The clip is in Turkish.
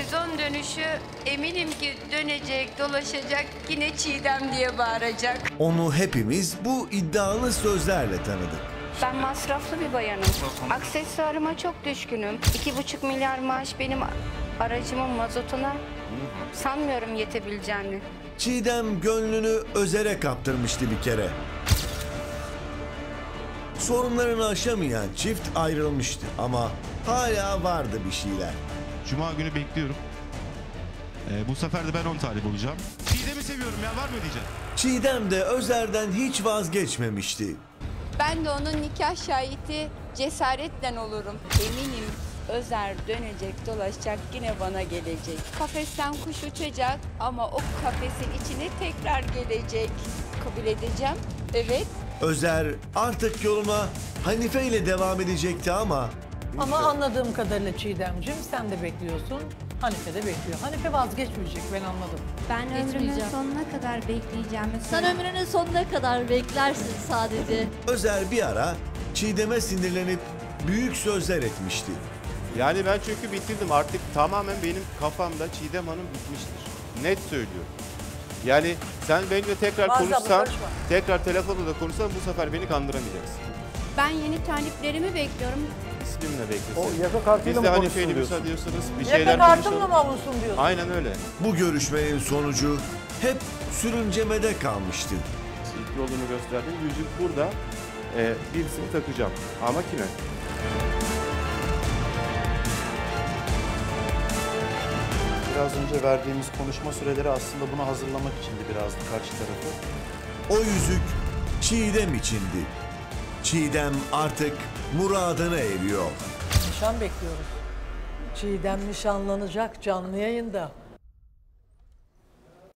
Sezon dönüşü eminim ki dönecek, dolaşacak, yine Çiğdem diye bağıracak. Onu hepimiz bu iddialı sözlerle tanıdık. Ben masraflı bir bayanım. Aksesuarıma çok düşkünüm. İki buçuk milyar maaş benim aracımın mazotuna sanmıyorum yetebileceğini. Çiğdem gönlünü Özer'e kaptırmıştı bir kere. Sorunlarını aşamayan çift ayrılmıştı ama hala vardı bir şeyler. Cuma günü bekliyorum. Ee, bu sefer de ben 10 talip olacağım. Çiğdem'i seviyorum ya var mı diyeceğim? Çiğdem de Özer'den hiç vazgeçmemişti. Ben de onun nikah şahidi cesaretle olurum. Eminim Özer dönecek, dolaşacak, yine bana gelecek. Kafesten kuş uçacak ama o kafesin içine tekrar gelecek. Kabul edeceğim. Evet. Özer artık yoluna Hanife ile devam edecekti ama Ama anladığım kadarıyla Çiğdemciğim sen de bekliyorsun. Hanife de bekliyor. Hanife vazgeçmeyecek ben anladım. Ben ömrümün Geçmeyeceğim. sonuna kadar bekleyeceğim. Sen ömrünün sonuna kadar beklersin sadece. Özer bir ara Çiğdem'e sinirlenip büyük sözler etmişti. Yani ben çünkü bitirdim artık tamamen benim kafamda Çiğdem Hanım bitmiştir. Net söylüyorum. Yani sen benimle tekrar abla konuşsan, konuşma. tekrar telefonda da konuşsan bu sefer beni kandıramayacaksın. Ben yeni taliplerimi bekliyorum. İsmimle beklesin. O yaka kartıyla Biz de mı Hanife'yle konuştun müsaade ediyorsanız bir Yaka şeyler kartımla konuşalım. mı avunsun diyorsun? Aynen öyle. Bu görüşmenin sonucu hep sürüncemede kalmıştı. İlk yolunu gösterdim. Yüzük burada. Ee, birisini takacağım. Ama kime? Biraz önce verdiğimiz konuşma süreleri aslında buna hazırlamak içindi biraz da karşı tarafı. O yüzük Çiğdem içindi. Çiğdem artık muradına eriyor. Nişan bekliyoruz. Çiğdem nişanlanacak canlı yayında.